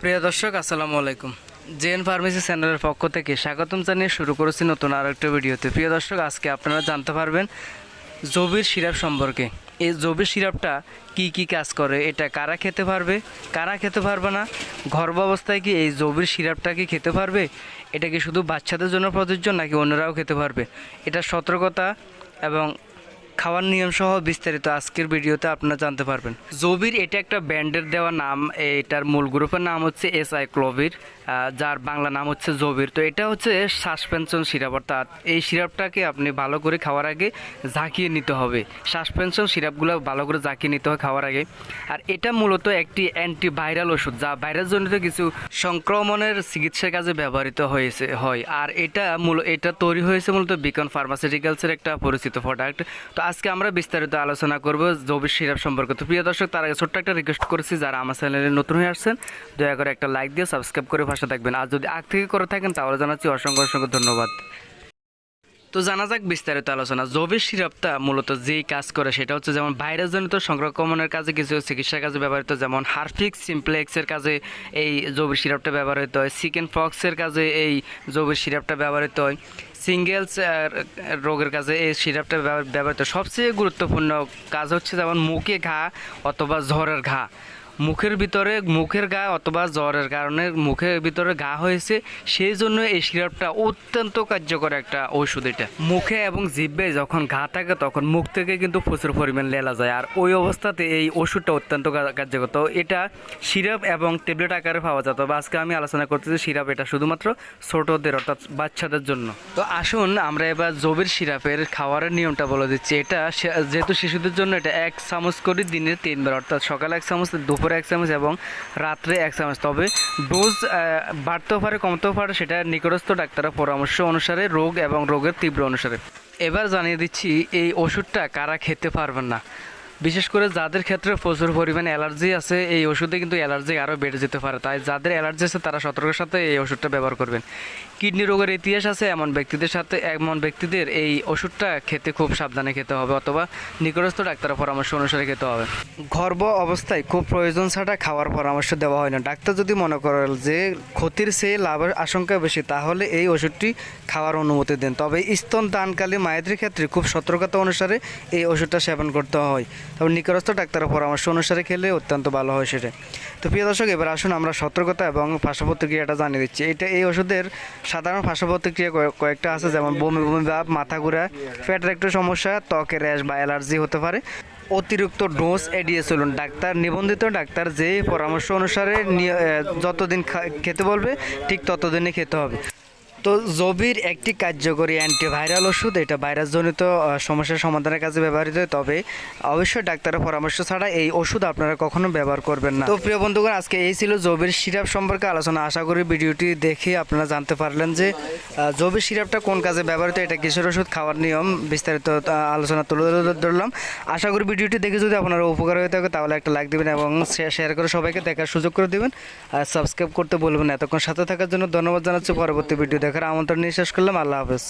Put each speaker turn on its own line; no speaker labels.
প্রিয় দর্শক, আসসালামু আলাইকুম। জেএন ফার্মেসি চ্যানেলের পক্ষ থেকে স্বাগতম জানিয়ে শুরু করেছি নতুন আর একটা ভিডিওতে। প্রিয় দর্শক, আজকে আপনারা জানতে পারবেন জবির সিরাপ সম্পর্কে। এই জবির সিরাপটা কি কি কাজ করে, এটা কারা খেতে পারবে, কারা খেতে পারবে না, গর্ভ অবস্থায় কি এই জবির সিরাপটা কি খেতে পারবে, এটা কি শুধু বাচ্চাদের জন্য প্রযোজ্য নাকি অন্যরাও খেতে পারবে, এটা সতর্কতা এবং খাওয়ার নিয়ম সহ বিস্তারিত আজকের ভিডিওতে আপনারা জানতে পারবেন। জবির এটা একটা ব্যান্ডের দেওয়া নাম, এটার মূল গ্রুপের নাম হচ্ছে এস আই ক্লোভির যার বাংলা নাম হচ্ছে জবির। তো এটা হচ্ছে সাসপেনশন সিরাপ, অর্থাৎ এই সিরাপটাকে আপনি ভালো করে খাওয়ার আগে ঝাঁকিয়ে নিতে হবে। সাসপেনশন সিরাপগুলো ভালো করে ঝাঁকিয়ে নিতে হবে খাওয়ার আগে। আর এটা মূলত একটি অ্যান্টিভাইরাল ওষুধ, যা ভাইরাসজনিত কিছু সংক্রমণের চিকিৎসার কাজে ব্যবহৃত হয়েছে, হয়। আর এটা মূল, এটা তৈরি হয়েছে মূলত বিকন ফার্মাসিউটিক্যালসের একটা পরিচিত প্রোডাক্ট তো আজকে আমরা বিস্তারিত আলোচনা করব জবির সিরাপ সম্পর্কে। তো প্রিয় দর্শক, তার আগে ছোট্ট একটা রিকোয়েস্ট করেছি, যারা আমার চ্যানেলে নতুন হয়ে আসছেন, দয়া করে একটা লাইক দিয়ে সাবস্ক্রাইব করে ভাষা থাকবেন। আর যদি আগ থেকে করে থাকেন, তাহলে জানাচ্ছি অসংখ্য অসংখ্য ধন্যবাদ। তো জানা যাক বিস্তারিত আলোচনা। জবির সিরাপটা মূলত যেই কাজ করে সেটা হচ্ছে যেমন ভাইরাসজনিত সংক্রমণের কাজে কিছু চিকিৎসার কাজে ব্যবহৃত, যেমন হারফিক্স সিমপ্লেক্সের কাজে এই জবির সিরাপটা ব্যবহৃত হয়, চিকেন পক্সের কাজে এই জবির সিরাপটা ব্যবহৃত হয়, সিঙ্গেলস রোগের কাজে এই সিরাপটা ব্যবহৃত সবচেয়ে গুরুত্বপূর্ণ কাজ হচ্ছে যেমন মুখে ঘা অথবা জ্বরের ঘা। মুখের ভিতরে মুখের ঘা অথবা জ্বরের কারণে মুখের ভিতরে ঘা হয়েছে, সেই জন্য এই সিরাপটা অত্যন্ত কার্যকর একটা ওষুধ এটা। মুখে এবং জিভে যখন ঘা থাকে তখন মুখ থেকে কিন্তু প্রচুর পরিমাণ লেলা যায়। আর ওই অবস্থাতে এই ওষুধটা অত্যন্ত কার্যকর। তো এটা সিরাপ এবং ট্যাবলেট আকারে পাওয়া যায়। তবে আজকে আমি আলোচনা করতেছি সিরাপ এটা শুধুমাত্র ছোটদের অর্থাৎ বাচ্চাদের জন্য। তো আসুন আমরা এবার জবির সিরাপের খাওয়ারের নিয়মটা বলে দিচ্ছি। এটা যেহেতু শিশুদের জন্য এটা এক চামচ করে দিনে তিনবার, অর্থাৎ সকালে এক চামচ, দুপুরে এক চামচ এবং রাত্রে এক চামচ তবে ডোজ বাড়তেও পারে, কমতেও পারে, সেটা নিকটস্থ ডাক্তারের পরামর্শ অনুসারে রোগ এবং রোগের তীব্র অনুসারে। এবার জানিয়ে দিচ্ছি, এই ওষুধটা কারা খেতে পারবেন না? বিশেষ করে যাদের ক্ষেত্রে প্রচুর পরিমাণে অ্যালার্জি আছে, এই ওষুধে কিন্তু অ্যালার্জি আরও বেড়ে যেতে পারে। তাই যাদের অ্যালার্জি আছে, তারা সতর্কের সাথে এই ওষুধটা ব্যবহার করবেন। কিডনি রোগের ইতিহাস আছে, এমন ব্যক্তিদের সাথে, এমন ব্যক্তিদের এই ওষুধটা খেতে খুব সাবধানে খেতে হবে, অথবা নিকটস্থ ডাক্তারের পরামর্শ অনুসারে খেতে হবে। গর্ভ অবস্থায় খুব প্রয়োজন ছাড়া খাওয়ার পরামর্শ দেওয়া হয় না। ডাক্তার যদি মনে করেন যে ক্ষতির চেয়ে লাভের আশঙ্কা বেশি, তাহলে এই ওষুধটি খাওয়ার অনুমতি দেন। তবে স্তন দানকালী মায়েদের ক্ষেত্রে খুব সতর্কতা অনুসারে এই ওষুধটা সেবন করতে হয়। তবে নিকটস্থ ডাক্তারের পরামর্শ অনুসারে খেলে অত্যন্ত ভালো হয় সেটা। তো প্রিয় দর্শক, এবার আসুন আমরা সতর্কতা এবং পার্শ্ব প্রতিক্রিয়াটা জানিয়ে দিচ্ছি। এটা এই ওষুধের সাধারণ পার্শ্ব প্রতিক্রিয়া কয়েকটা আছে, যেমন বমি বমি ভাব, মাথা ঘোরা পেটের একটু সমস্যা, ত্বকের র্যাশ বা অ্যালার্জি হতে পারে, অতিরিক্ত ডোজ এড়িয়ে চলুন। ডাক্তার, নিবন্ধিত ডাক্তার যে পরামর্শ অনুসারে যতদিন খেতে বলবে, ঠিক ততদিনই খেতে হবে। তো জবির একটি কার্যকরী অ্যান্টিভাইরাল ওষুধ। এটা ভাইরাসজনিত সমস্যার সমাধানের কাজে ব্যবহৃত। হয় তবে অবশ্যই ডাক্তারের পরামর্শ ছাড়া এই ওষুধ আপনারা কখনো ব্যবহার করবেন না। তো প্রিয় বন্ধুগণ, আজকে এই ছিল জবির সিরাপ সম্পর্কে আলোচনা। আশা করি ভিডিওটি দেখে আপনারা জানতে পারলেন যে জবির সিরাপটা কোন কাজে ব্যবহৃত, এটা কিসের ওষুধ, খাওয়ার নিয়ম বিস্তারিত আলোচনা তুলে ধর- ধরলাম। আশা করি ভিডিওটি দেখে যদি আপনারা উপকার হয়ে থাকে, তাহলে একটা লাইক দেবেন এবং শেয়ার করে সবাইকে দেখার সুযোগ করে দেবেন। আর সাবস্ক্রাইব করতে বলবেন এতক্ষণ সাথে থাকার জন্য ধন্যবাদ জানাচ্ছি। পরবর্তী ভিডিও দেখার আমন্ত্রণ নিয়ে শেষ করলাম। আল্লাহ হাফেজ।